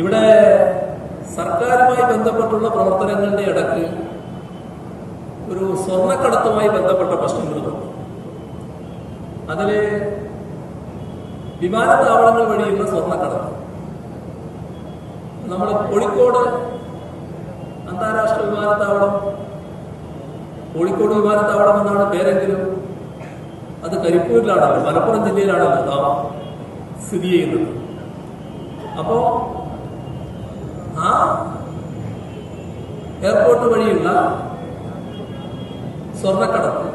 ഇവിടെ സർക്കാരുമായി ബന്ധപ്പെട്ടുള്ള പ്രവർത്തനങ്ങളുടെ ഇടയ്ക്ക് ഒരു സ്വർണക്കടത്തുമായി ബന്ധപ്പെട്ട പ്രശ്നങ്ങളുണ്ട്. അതിൽ വിമാനത്താവളങ്ങൾ വഴിയുള്ള സ്വർണക്കടത്ത്. നമ്മൾ കോഴിക്കോട് അന്താരാഷ്ട്ര വിമാനത്താവളം കോഴിക്കോട് വിമാനത്താവളം എന്നാണ് പേരെങ്കിലും അത് കരിപ്പൂരിലാണല്ലോ മലപ്പുറം ജില്ലയിലാണല്ലോ സ്ഥിതി ചെയ്യുന്നത്. അപ്പോ ആ? എയർപോർട്ട് വഴിയുള്ള സ്വർണക്കടത്ത്.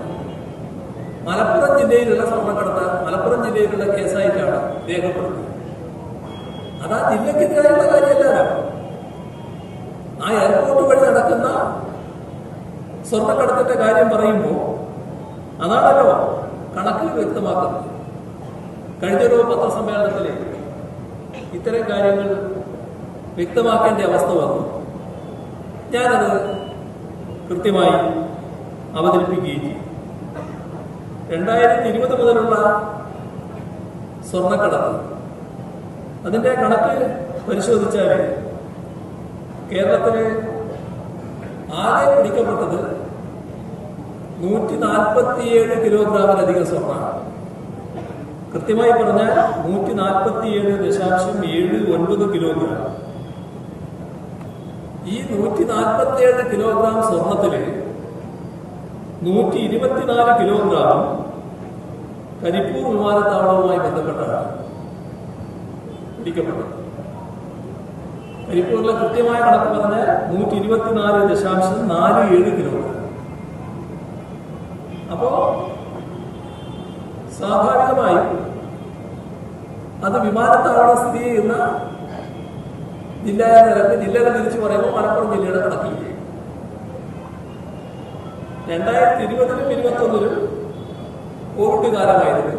മലപ്പുറം ജില്ലയിലുള്ള സ്വർണക്കടത്ത് മലപ്പുറം ജില്ലയിലുള്ള കേസായിട്ടാണ് രേഖപ്പെടുത്തുന്നത്. അത് ആ ജില്ലക്കെതിരായുള്ള കാര്യമല്ല ആ എയർപോർട്ട് വഴി നടക്കുന്ന സ്വർണക്കടത്തിന്റെ കാര്യം പറയുമ്പോൾ അതാണല്ലോ കണക്കിൽ വ്യക്തമാക്കുന്നത്. കഴിഞ്ഞൊരു പത്രസമ്മേളനത്തിൽ ഇത്തരം കാര്യങ്ങൾ വ്യക്തമാക്കേണ്ട അവസ്ഥ വന്നു. ഞാനത് കൃത്യമായി അവതരിപ്പിക്കുകയും ചെയ്തു. രണ്ടായിരത്തി ഇരുപത് മുതലുള്ള സ്വർണക്കടത്ത്. അതിന്റെ കണക്ക് പരിശോധിച്ചാൽ കേരളത്തിലെ ആകെ പിടിക്കപ്പെട്ടത് നൂറ്റി നാൽപ്പത്തിയേഴ് കിലോഗ്രാമിലധികം സ്വർണമാണ് കൃത്യമായി പറഞ്ഞാൽ നൂറ്റി നാൽപ്പത്തിയേഴ് ദശാംശം ഏഴ് ഒൻപത് കിലോഗ്രാം. ഈ നൂറ്റി നാൽപ്പത്തിയേഴ് കിലോഗ്രാം സ്വർണത്തിൽ നൂറ്റി ഇരുപത്തിനാല് കിലോഗ്രാം കരിപ്പൂർ വിമാനത്താവളവുമായി ബന്ധപ്പെട്ടാണ് പിടിക്കപ്പെട്ടത്. കരിപ്പൂരിലെ കൃത്യമായ കണക്ക് പറഞ്ഞാൽ നൂറ്റി ഇരുപത്തിനാല് ദശാംശം നാല് ഏഴ് കിലോഗ്രാം. അപ്പോ സ്വാഭാവികമായും അത് വിമാനത്താവളം സ്ഥിതി ചെയ്യുന്ന ജില്ലയെ നിരക്ക് ജില്ലകൾ തിരിച്ചു പറയുമ്പോൾ മലപ്പുറം ജില്ലയുടെ കണക്കില്ലേ രണ്ടായിരത്തി ഇരുപതിലും ഇരുപത്തി ഒന്നിലും കോവിഡ് കാലമായിരുന്നു.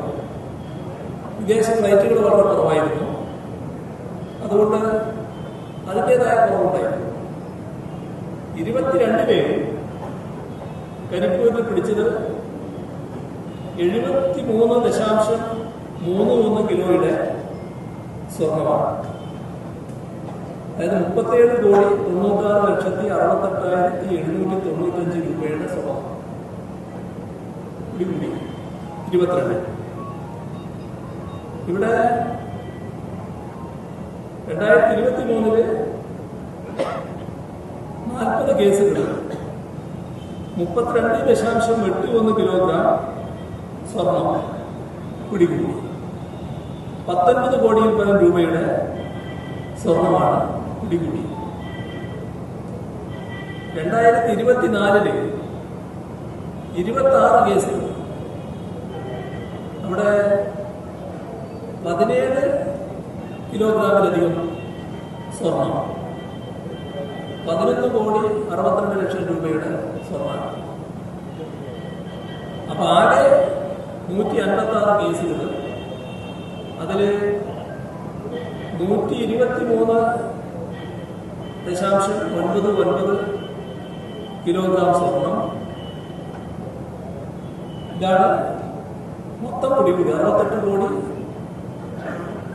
വിദേശ ഫ്ലൈറ്റുകൾ വളരെ കുറവായിരുന്നു. അതുകൊണ്ട് അതിന്റെതായ കുറവുണ്ടായിരുന്നു. ഇരുപത്തിരണ്ടിൽ കരിപ്പൂരിൽ പിടിച്ചത് എഴുപത്തി മൂന്ന് ദശാംശം മൂന്ന് മൂന്ന് കിലോയുടെ സ്വർണമാണ്. അതായത് മുപ്പത്തേഴ് കോടി തൊണ്ണൂറ്റാറ് ലക്ഷത്തി അറുപത്തെട്ടായിരത്തി എഴുന്നൂറ്റി തൊണ്ണൂറ്റഞ്ച് രൂപയുടെ സ്വഭാവം. ഇരുപത്തിരണ്ട്. ഇവിടെ രണ്ടായിരത്തി ഇരുപത്തി മൂന്നിൽ നാൽപ്പത് കേസുകൾ മുപ്പത്തിരണ്ട് ദശാംശം എട്ട് ഒന്ന് കിലോഗ്രാം സ്വർണം പിടികൂടി. പത്തൊൻപത് കോടിയിൽ പരം രൂപയുടെ സ്വർണമാണ് പിടികൂടി രണ്ടായിരത്തി ഇരുപത്തിനാലിൽ ഇരുപത്തി ആറ് കേസിൽ നമ്മുടെ പതിനേഴ് കിലോഗ്രാമിലധികം സ്വർണം. പതിനൊന്ന് കോടി അറുപത്തിരണ്ട് ലക്ഷം രൂപയുടെ സ്വർണം. അപ്പൊ ആകെ നൂറ്റി അൻപത്തി ആറ് കേസുകൾ. അതിൽ നൂറ്റി ഇരുപത്തി മൂന്ന് ദശാംശം ഒൻപത് ഒൻപത് കിലോഗ്രാം സ്വർണം. ഇതാണ് മൊത്തം പിടിപ്പിക്കുക അറുപത്തെട്ട് കോടി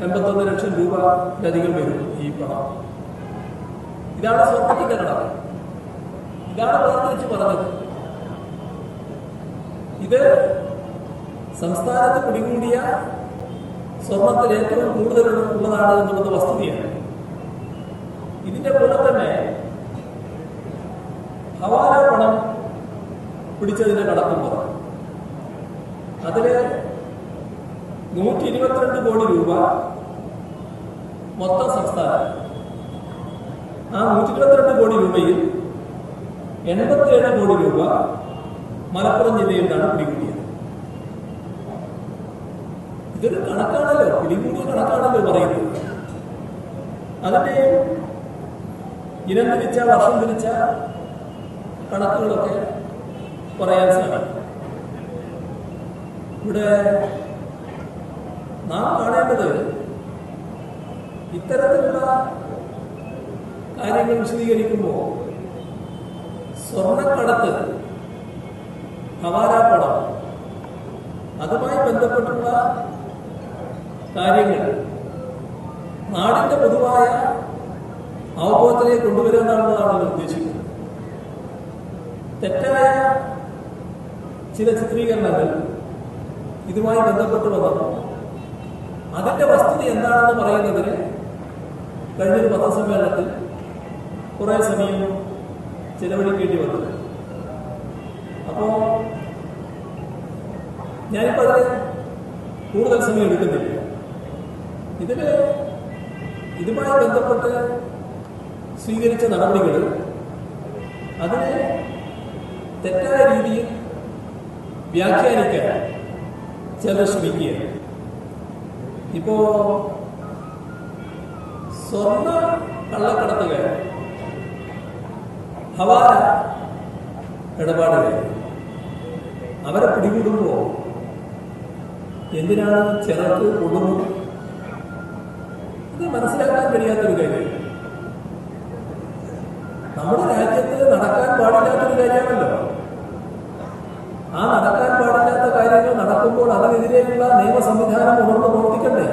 എൺപത്തൊന്ന് ലക്ഷം രൂപ അധികം വരും ഈ പണം. ഇതാണ് സ്വർണത്തിന്റെ ഇതാണ് വേർതിരിച്ച് പറഞ്ഞത്. ഇത് സംസ്ഥാനത്ത് പിടികൂടിയ സ്വർണത്തിൽ ഏറ്റവും കൂടുതൽ ഉള്ളതാണ് എന്നുള്ളത് വസ്തുതയാണ്. ഇതിന്റെ കൂടെ തന്നെ ഹവാല പണം പിടിച്ചതിന്റെ കണക്കും പറഞ്ഞു നൂറ്റി ഇരുപത്തിരണ്ട് കോടി രൂപ മൊത്തം സംസ്ഥാനം. ആ നൂറ്റി ഇരുപത്തിരണ്ട് കോടി രൂപയിൽ എൺപത്തിയേഴ് കോടി രൂപ മലപ്പുറം ജില്ലയിൽ നിന്നാണ് പിടികൂടിയത്. ഇതൊരു കണക്കാണല്ലോ പിടികൂടിയ കണക്കാണല്ലോ പറയുന്നത്. അതിന്റെ ഇനം തിരിച്ച വർഷം തിരിച്ച കണക്കുകളൊക്കെ പറയാൻ സാധിക്കും. ഇവിടെ നാം കാണേണ്ടത് ഇത്തരത്തിലുള്ള കാര്യങ്ങൾ വിശദീകരിക്കുമ്പോൾ സ്വർണക്കടത്ത് ഹവാലാപ്പണം അതുമായി ബന്ധപ്പെട്ടുള്ള കാര്യങ്ങൾ നാടിന്റെ പൊതുവായ അവബോധത്തിലേക്ക് കൊണ്ടുവരിക എന്നുള്ളതാണല്ലോ ഉദ്ദേശിക്കുന്നത്. തെറ്റായ ചില ചിത്രീകരണങ്ങൾ ഇതുമായി ബന്ധപ്പെട്ട് അതിന്റെ വസ്തുത എന്താണെന്ന് പറയുന്നതിന് കഴിഞ്ഞൊരു പത്രസമ്മേളനത്തിൽ കുറെ സമയം ചെലവഴിക്കേണ്ടി വന്നത് അപ്പോ ഞാനിപ്പോ അതിന് കൂടുതൽ സമയം എടുക്കുന്നില്ല. ഇതിൽ ഇതുമായി ബന്ധപ്പെട്ട് സ്വീകരിച്ച നടപടികൾ അതിനെ തെറ്റായ രീതിയിൽ വ്യാഖ്യാനിക്കാൻ ചിലർ ശ്രമിക്കുകയാണ്. ഇപ്പോ സ്വർണ കള്ളക്കടത്തുകൾ ഹവാല ഇടപാടുകൾ അവരെ പിടികൂടുമ്പോ എന്തിനാണ് ചിലർക്ക് കൊടുക്കുന്നത് ഇത് മനസ്സിലാക്കാൻ കഴിയാത്തൊരു കാര്യം നമ്മുടെ രാജ്യത്ത് നടക്കാൻ പാടില്ലാത്തൊരു കാര്യമാണല്ലോ. ആ നടക്കാൻ പാടില്ലാത്ത കാര്യങ്ങൾ നടക്കുമ്പോൾ അതിനെതിരെയുള്ള നിയമ സംവിധാനം ഉണർന്ന് പ്രവർത്തിക്കണ്ടേ?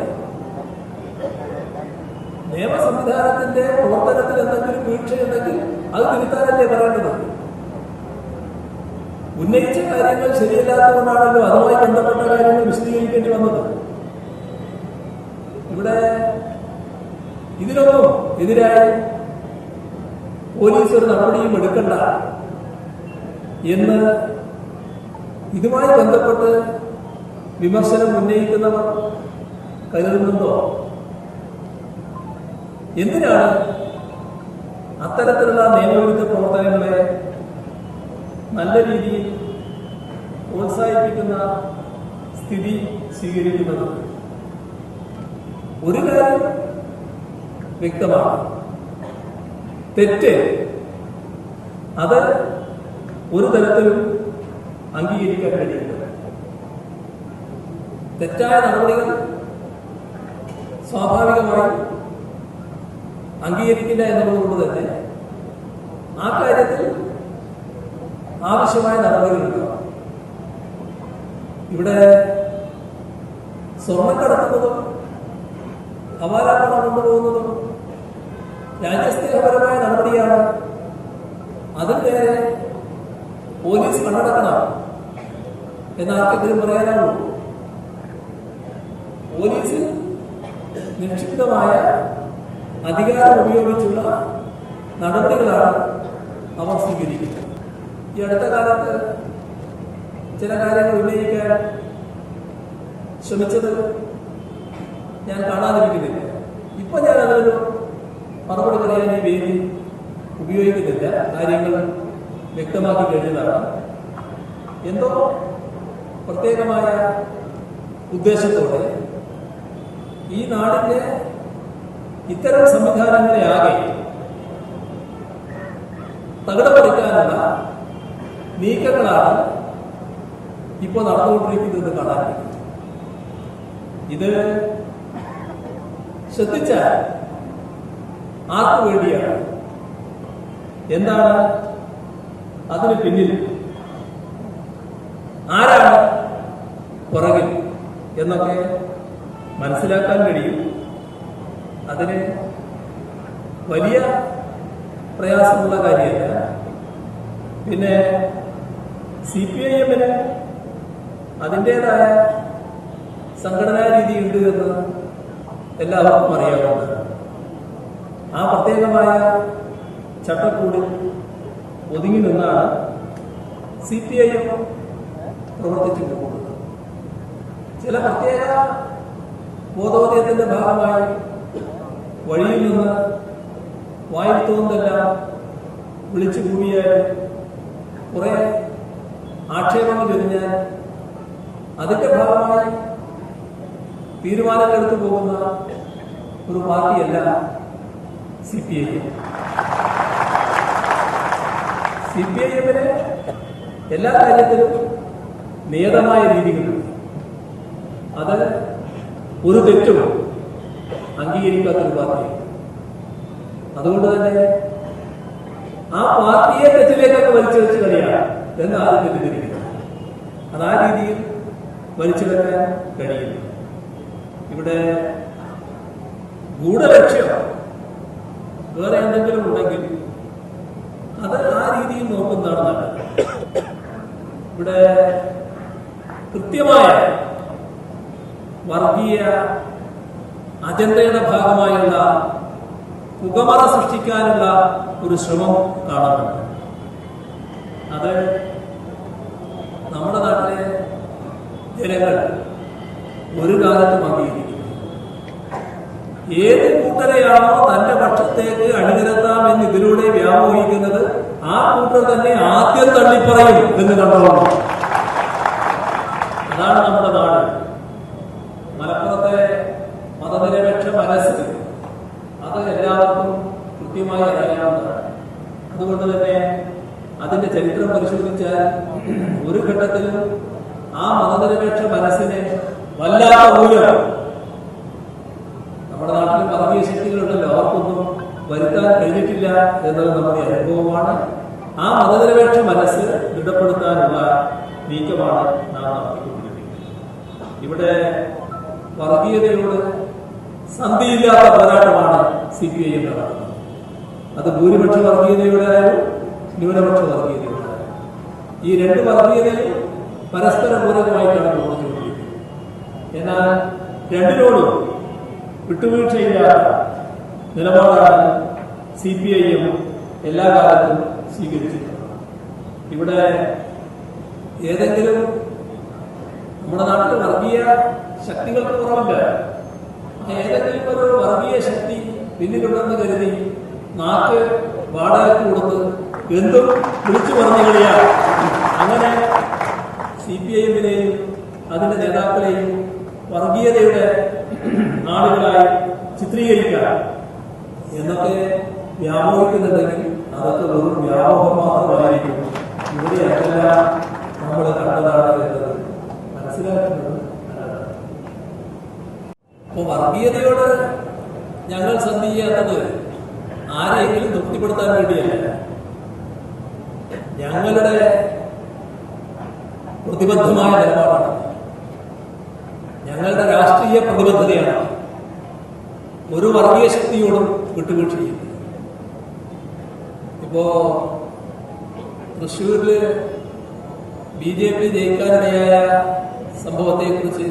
നിയമ സംവിധാനത്തിന്റെ പ്രവർത്തനത്തിൽ എന്തെങ്കിലും വീഴ്ചയുണ്ടെങ്കിൽ അത് തിരുത്താനല്ലേ പറയേണ്ടത്? ഉന്നയിച്ച കാര്യങ്ങൾ ശരിയല്ലാത്തതുകൊണ്ടാണല്ലോ അതുമായി ബന്ധപ്പെട്ട കാര്യങ്ങൾ വിശദീകരിക്കേണ്ടി വന്നത്. ഇവിടെ ഇതിനൊന്നും എതിരായി പോലീസ് ഒരു നടപടിയും എടുക്കണ്ട എന്ന് ഇതുമായി ബന്ധപ്പെട്ട് വിമർശനം ഉന്നയിക്കുന്നവർ കരുതുന്നുണ്ടോ? എന്തിനാണ് അത്തരത്തിലുള്ള നിയമവിരുദ്ധ പ്രവർത്തനങ്ങളെ നല്ല രീതിയിൽ പ്രോത്സാഹിപ്പിക്കുന്ന സ്ഥിതി സ്വീകരിക്കുന്നത്? ഒരു കാര്യം വ്യക്തമാണ്. തെറ്റ് അത് ഒരു തരത്തിലും അംഗീകരിക്കാൻ കഴിയില്ല തെറ്റായ നടപടികൾ സ്വാഭാവികമായി അംഗീകരിക്കില്ല എന്നുള്ളതുകൊണ്ട് തന്നെ ആ കാര്യത്തിൽ ആവശ്യമായ നടപടികളുണ്ടാവും ഇവിടെ സ്വർണം കടത്തുന്നതും ഹവാലാപണം കൊണ്ടുപോകുന്നതും രാജ്യസ്നേഹപരമായ നടപടിയാണ് അതിന്റെ പോലീസ് കണ്ണടക്കണം എന്നാർക്കെങ്കിലും പറയാനാവൂ? പോലീസ് നിക്ഷിപ്തമായ അധികാരം ഉപയോഗിച്ചുള്ള നടപടികളാണ് അവർ സ്വീകരിക്കുന്നത്. ഈ അടുത്ത കാലത്ത് ചില കാര്യങ്ങൾ ഉന്നയിക്കാൻ ശ്രമിച്ചത് ഞാൻ കാണാതിരിക്കുന്നില്ല. ഇപ്പൊ ഞാൻ അതിനൊരു മറുപടി പറയാൻ ഈ വേദി ഉപയോഗിക്കുന്നില്ല. കാര്യങ്ങൾ വ്യക്തമാക്കി കഴിഞ്ഞതാണ്. എന്തോ പ്രത്യേകമായ ഉദ്ദേശത്തോടെ ഈ നാടിന്റെ ഇത്തരം സംവിധാനങ്ങളെ ആകെ തകിടപ്പറിക്കാനുള്ള നീക്കങ്ങളാണ് ഇപ്പോൾ നടന്നുകൊണ്ടിരിക്കുന്നത് കാണാൻ ഇത് ശ്രദ്ധിച്ചാൽ ആർക്കു വേണ്ടിയാണ് എന്താണ്? അതിന് പിന്നിൽ ആരാണ് പുറകിൽ എന്നൊക്കെ മനസ്സിലാക്കാൻ കഴിയും. അതിന് വലിയ പ്രയാസമുള്ള കാര്യമല്ല. പിന്നെ സി പി ഐ എമ്മിന് അതിന്റെതായ സംഘടനാ രീതിയുണ്ട് എന്ന് എല്ലാവർക്കും അറിയാവുന്നത് ആ പ്രത്യേകമായ ചട്ടക്കൂടിൽ ഒതുങ്ങി നിന്നാണ് സി പി ഐ എം പ്രവർത്തിച്ചു ചില പ്രത്യേക ബോധോദയത്തിന്റെ ഭാഗമായി വഴിയിൽ നിന്ന് വായിത്തോന്നെല്ലാം വിളിച്ചു കൂവിയാൽ കുറെ ആക്ഷേപങ്ങൾ ചൊരിഞ്ഞാൽ അതിന്റെ ഭാഗമായി തീരുമാനങ്ങൾ എടുത്തു പോകുന്ന ഒരു പാർട്ടിയല്ല C P I C P I എമ്മിന് എല്ലാ കാര്യത്തിലും നിയതമായ രീതികളുണ്ട് അത് ഒരു തെറ്റും അംഗീകരിക്കാത്തൊരു പാർട്ടി അതുകൊണ്ട് തന്നെ ആ പാർട്ടിയെ തെറ്റിലേക്കൊക്കെ വലിച്ചു വെച്ച് കളിയാണ് എന്ന് ആരും തെറ്റിദ്ധരിക്കുന്നത് അത് ആ രീതിയിൽ വലിച്ചു വെക്കാൻ കഴിയില്ല. ഇവിടെ ഗൂഢലക്ഷ്യം വേറെ എന്തെങ്കിലും ഉണ്ടെങ്കിൽ അത് ആ രീതിയിൽ നോക്കുന്നതാണ് നല്ലത്. ഇവിടെ കൃത്യമായ വർഗീയ അജണ്ടയുടെ ഭാഗമായുള്ള പുകമറ സൃഷ്ടിക്കാനുള്ള ഒരു ശ്രമം കാണുന്നുണ്ട് അത് നമ്മുടെ നാട്ടിലെ ജനങ്ങൾ ഒരു കാലത്ത് അംഗീകരിക്കും ഏത് കൂട്ടരെയാണോ തന്റെ പക്ഷത്തേക്ക് അണിനിരത്താം എന്ന് ഇതിലൂടെ വ്യാമോഹിക്കുന്നത് ആ കൂട്ടർ തന്നെ ആദ്യം തള്ളിപ്പറയും എന്ന് കണ്ടോളാം. അതാണ് നമ്മുടെ നാട്. മലപ്പുറത്തെ മതനിരപേക്ഷ മനസ്സ് അത് എല്ലാവർക്കും കൃത്യമായി അറിയാവുന്നതാണ്. അതുകൊണ്ട് തന്നെ അതിന്റെ ചരിത്രം പരിശോധിച്ചാൽ ഒരു ഘട്ടത്തിലും ആ മതനിരപേക്ഷ മനസ്സിനെ വല്ലാത്ത മൂല്യം നമ്മുടെ നാട്ടിൽ വർഗീയ ശക്തികളുണ്ടല്ലോ. അവർക്കൊന്നും വരുത്താൻ കഴിഞ്ഞിട്ടില്ല എന്നത് നമ്മുടെ അനുഭവമാണ്. ആ മതനിരപേക്ഷ മനസ്സ് ദൃഢപ്പെടുത്താനുള്ള നീക്കമാണ് നാം നടത്തിക്കൊണ്ടിരിക്കുന്നത്. ഇവിടെ വർഗീയതയോട് സന്ധിയില്ലാത്ത പോരാട്ടമാണ് സി പി ഐ എം നടത്തുന്നത്. അത് ഭൂരിപക്ഷ വർഗീയതയുടെ ആയാലും ന്യൂനപക്ഷ വർഗീയതയുടെ ഈ രണ്ട് വർഗീയതയും പരസ്പര പൂരകമായിട്ടാണ് പ്രവർത്തിച്ചുകൊണ്ടിരിക്കുന്നത്. എന്നാൽ രണ്ടിനോടും വിട്ടുവീഴ്ചയില്ലാത്ത നിലപാടാണ് സി പി ഐ എം എല്ലാ കാലത്തും സ്വീകരിച്ചിട്ടുള്ളത്. ഇവിടെ ഏതെങ്കിലും നമ്മുടെ നാട്ടിൽ വർഗീയ ശക്തികൾക്ക് കുറവില്ല ഏതെങ്കിലും ഒരു വർഗീയ ശക്തി പിന്നിലുണ്ടെന്ന് കരുതി നാക്ക് വാടകയ്ക്ക് കൊടുത്ത് എന്തും വിളിച്ചു പറഞ്ഞു കളിയാ. അങ്ങനെ സി പി ഐ എമ്മിനെയും അതിന്റെ നേതാക്കളെയും വർഗീയതയുടെ നാടുകളായി ചിത്രീകരിക്കാം എന്നൊക്കെ വ്യാമോഹിക്കുന്നുണ്ടെങ്കിൽ അതൊക്കെ വെറും വ്യാമോഹം മാത്രമായിരിക്കും. ഇവിടെ അതല്ല നമ്മൾ കണ്ടതാണ് എന്നത് മനസ്സിലാക്കുന്നത്. അപ്പൊ വർഗീയതയോട് ഞങ്ങൾ സന്ധി ചെയ്യാത്തത് തൃപ്തിപ്പെടുത്താൻ വേണ്ടിയല്ല. ഞങ്ങളുടെ പ്രതിബദ്ധമായ നിലപാടാണ്. ഞങ്ങളുടെ രാഷ്ട്രീയ പ്രതിബദ്ധതയാണ് ഒരു വർഗീയ ശക്തിയോടും വിട്ടുവീഴ്ച ചെയ്യുന്നത് ഇപ്പോ തൃശ്ശൂരിൽ ബി ജെ പി ജയിക്കാനിടയായ സംഭവത്തെക്കുറിച്ച്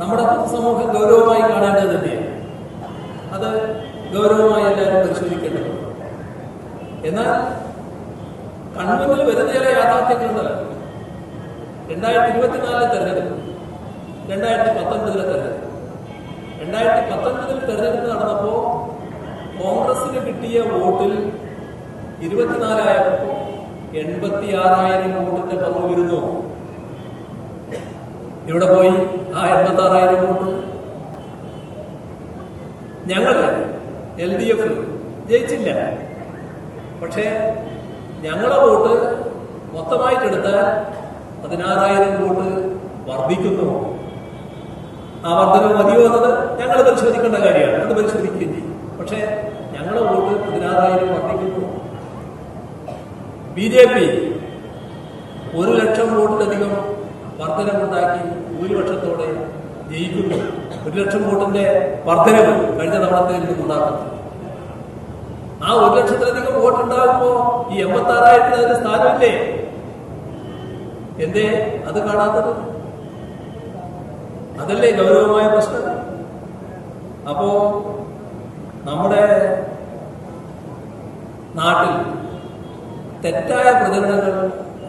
നമ്മുടെ പൊതുസമൂഹം ഗൗരവമായി കാണേണ്ടത് തന്നെയാണ്. അത് ഗൗരവമായി എല്ലാവരും പരിശോധിക്കേണ്ടത് എന്നാൽ കൺമുന്നിൽ വരുന്ന ചില യാഥാർത്ഥ്യങ്ങളുണ്ടല്ലോ രണ്ടായിരത്തി ഇരുപത്തിനാലിലെ തെരഞ്ഞെടുപ്പ് രണ്ടായിരത്തി പത്തൊൻപതിലെ തെരഞ്ഞെടുപ്പ്. രണ്ടായിരത്തി പത്തൊൻപതിൽ തെരഞ്ഞെടുപ്പ് നടന്നപ്പോ കോൺഗ്രസിന് കിട്ടിയ വോട്ടിൽ ഇരുപത്തിനാലായിരം എൺപത്തി ആറായിരം വോട്ടിന്റെ പങ്ക് വരുന്നു. ഇവിടെ പോയി? ആ എൺപത്തി ആറായിരം വോട്ട്. ഞങ്ങൾ എൽ ഡി എഫ് ജയിച്ചില്ല. പക്ഷേ ഞങ്ങളെ വോട്ട് മൊത്തമായിട്ടെടുത്താൽ പതിനാറായിരം വോട്ട് വർദ്ധിക്കുന്നു. ആ വർധന മതിയോ എന്നത് ഞങ്ങൾ പരിശോധിക്കേണ്ട കാര്യമാണ്. അത് പരിശോധിക്കുകയും ചെയ്യും. പക്ഷേ ഞങ്ങളുടെ വോട്ട് പതിനാറായിരം വർദ്ധിക്കുന്നു. ബി ജെ പി ഒരു ലക്ഷം വോട്ടിലധികം വർധനമുണ്ടാക്കി ഭൂരിപക്ഷത്തോടെ ജയിക്കുന്നു. ഒരു ലക്ഷം വോട്ടിന്റെ വർധനവ് കഴിഞ്ഞ തവണത്തിൽ നിന്നുണ്ടാക്കുന്നു ആ ഒരു ലക്ഷത്തിലധികം വോട്ടുണ്ടാകുമ്പോ ഈ എൺപത്തി ആറായിരത്തിന് അതിന് സ്ഥാനമില്ലേ? എന്തേ? അത് കാണാത്തത്? അതല്ലേ ഗൗരവമായ പ്രശ്നം? അപ്പോ നമ്മുടെ നാട്ടിൽ തെറ്റായ പ്രചരണങ്ങൾ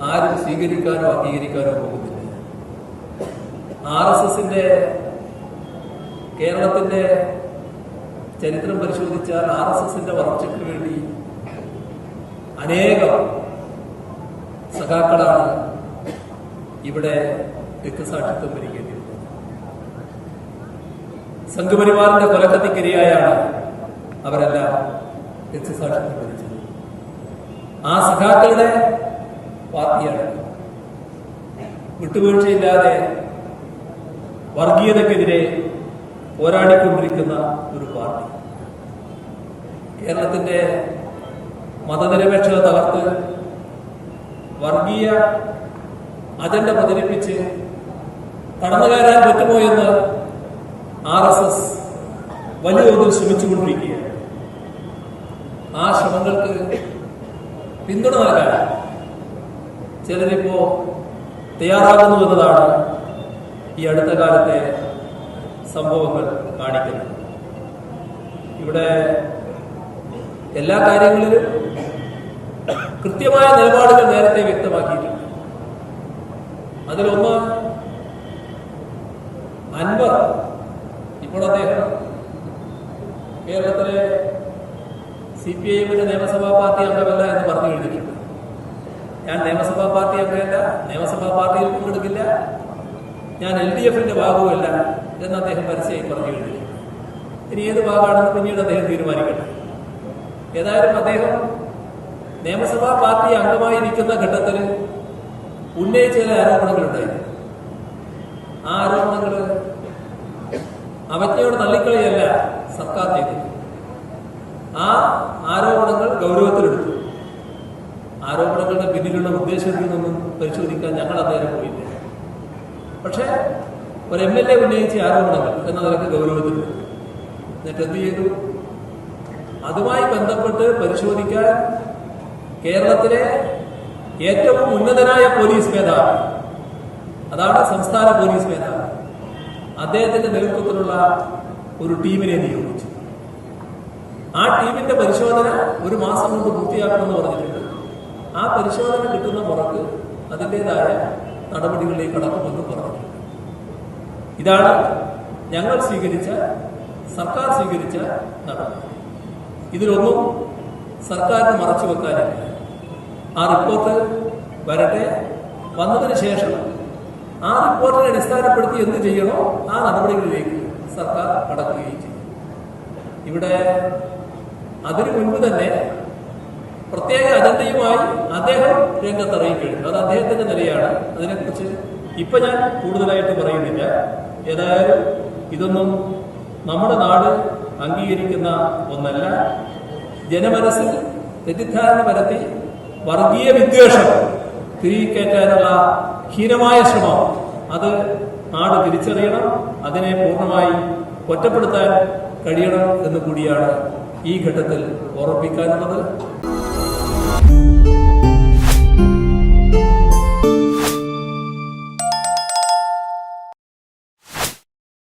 ആരും സ്വീകരിക്കാനോ അംഗീകരിക്കാനോ പോകുന്നില്ല. ആർ എസ് എസിന്റെ കേരളത്തിന്റെ ചരിത്രം പരിശോധിച്ചാൽ ആർ എസ് എസിന്റെ വളർച്ചയ്ക്ക് വേണ്ടി അനേകം സഖാക്കളാണ് ഇവിടെ രക്തസാക്ഷിത്വം വന്നത് സംഘപരിവാറിന്റെ കൊലക്കത്തിക്കിരയായാണ് അവരെല്ലാം രക്തസാക്ഷിത്വം വരിച്ചത് ആ സഖാക്കളുടെ പാർട്ടിയാണ്. വിട്ടുവീഴ്ചയില്ലാതെ വർഗീയതക്കെതിരെ പോരാടിക്കൊണ്ടിരിക്കുന്ന ഒരു പാർട്ടി. കേരളത്തിന്റെ മതനിരപേക്ഷത തകർത്ത് വർഗീയ അജണ്ട പ്രചരിപ്പിച്ച് കടന്നു കയറാൻ പറ്റുമോ എന്ന് ആർ എസ് എസ് വലിയ തോതിൽ ശ്രമിച്ചുകൊണ്ടിരിക്കുകയാണ്. ആ ശ്രമങ്ങൾക്ക് പിന്തുണ നൽകാൻ ചിലരിപ്പോ തയ്യാറാകുന്നു എന്നതാണ് ഈ അടുത്ത കാലത്തെ സംഭവങ്ങൾ കാണിക്കുന്നത്. ഇവിടെ എല്ലാ കാര്യങ്ങളിലും കൃത്യമായ നിലപാടുകൾ നേരത്തെ വ്യക്തമാക്കിയിട്ടുണ്ട്. അതിലൊന്ന് അൻവർ ഇപ്പോൾ അദ്ദേഹം കേരളത്തിലെ സി പി ഐഎമ്മിന്റെ നിയമസഭാ പാർട്ടി അംഗമല്ല എന്ന് പറഞ്ഞു കഴിഞ്ഞിട്ടുണ്ട്. ഞാൻ നിയമസഭാ പാർട്ടി അംഗമല്ല നിയമസഭാ പാർട്ടിയിൽ പങ്കെടുക്കില്ല. ഞാൻ എൽ ഡി എഫിന്റെ ഭാഗവുമല്ല എന്ന് അദ്ദേഹം പരസ്യമായി പറഞ്ഞു കഴിഞ്ഞിട്ടുണ്ട്. ഇനി ഏത് ഭാഗമാണെന്ന് പിന്നീട് അദ്ദേഹം തീരുമാനിക്കട്ടെ. ഏതായാലും അദ്ദേഹം നിയമസഭാ പാർട്ടി അംഗമായിരിക്കുന്ന ഘട്ടത്തിൽ ഉന്നയിച്ച ചില ആരോപണങ്ങളുണ്ടായിരുന്നു ആ ആരോപണങ്ങൾ അവജ്ഞയോട് തള്ളിക്കളിയല്ല സർക്കാർ ആ ആരോപണങ്ങൾ ഗൗരവത്തിലെടുത്തു. ആരോപണങ്ങളുടെ പിന്നിലുള്ള ഉദ്ദേശത്തിൽ നിന്നും പരിശോധിക്കാൻ ഞങ്ങൾ അദ്ദേഹം പോയില്ല. പക്ഷേ ഒരു എം എൽ എ ഉന്നയിച്ച ആരോപണങ്ങൾ എന്ന നിലയ്ക്ക് ഗൗരവത്തിലെടുത്തു. എന്നിട്ട് എന്ത് ചെയ്തു? അതുമായി ബന്ധപ്പെട്ട് പരിശോധിക്കാൻ കേരളത്തിലെ ഏറ്റവും ഉന്നതനായ പോലീസ് മേധാവി അതാണ് സംസ്ഥാന പോലീസ് മേധാവി അദ്ദേഹത്തിന്റെ നേതൃത്വത്തിലുള്ള ഒരു ടീമിനെ നിയോഗിച്ചു. ആ ടീമിന്റെ പരിശോധന ഒരു മാസം കൊണ്ട് പൂർത്തിയാക്കണമെന്ന് പറഞ്ഞിട്ടുണ്ട്. ആ പരിശോധന കിട്ടുന്ന പുറത്ത് അതിന്റെതായ നടപടികളിലേക്ക് കടക്കുമെന്ന് പറഞ്ഞിട്ടുണ്ട്. ഇതാണ് ഞങ്ങൾ സ്വീകരിച്ച സർക്കാർ സ്വീകരിച്ച നടപടി. ഇതിലൊന്നും സർക്കാരിന് മറച്ചു വെക്കാനില്ല. ആ റിപ്പോർട്ട് വരട്ടെ. വന്നതിന് ശേഷം ആ റിപ്പോർട്ടിനെ അടിസ്ഥാനപ്പെടുത്തി എന്ത് ചെയ്യണോ ആ നടപടികളിലേക്ക് സർക്കാർ കടക്കുകയും ചെയ്യും. ഇവിടെ അതിനു മുൻപ് തന്നെ പ്രത്യേക അജണ്ടയുമായി അദ്ദേഹം രംഗത്തിറങ്ങിക്കഴിഞ്ഞു. അത് അദ്ദേഹത്തിന്റെ നിലയാണ്. അതിനെക്കുറിച്ച് ഇപ്പൊ ഞാൻ കൂടുതലായിട്ട് പറയുന്നില്ല. ഏതായാലും ഇതൊന്നും നമ്മുടെ നാട് അംഗീകരിക്കുന്ന ഒന്നല്ല. ജനമനസ്സിൽ തെറ്റിദ്ധാരണ പരത്തി വർഗീയ വിദ്വേഷം തിരികേറ്റാനുള്ള ഹീനമായ ശ്രമം. അത് നാട് തിരിച്ചറിയണം അതിനെ പൂർണമായി ഒറ്റപ്പെടുത്താൻ കഴിയണം എന്ന് കൂടിയാണ് ഈ ഘട്ടത്തിൽ ഓർമ്മിപ്പിക്കാനുള്ളത്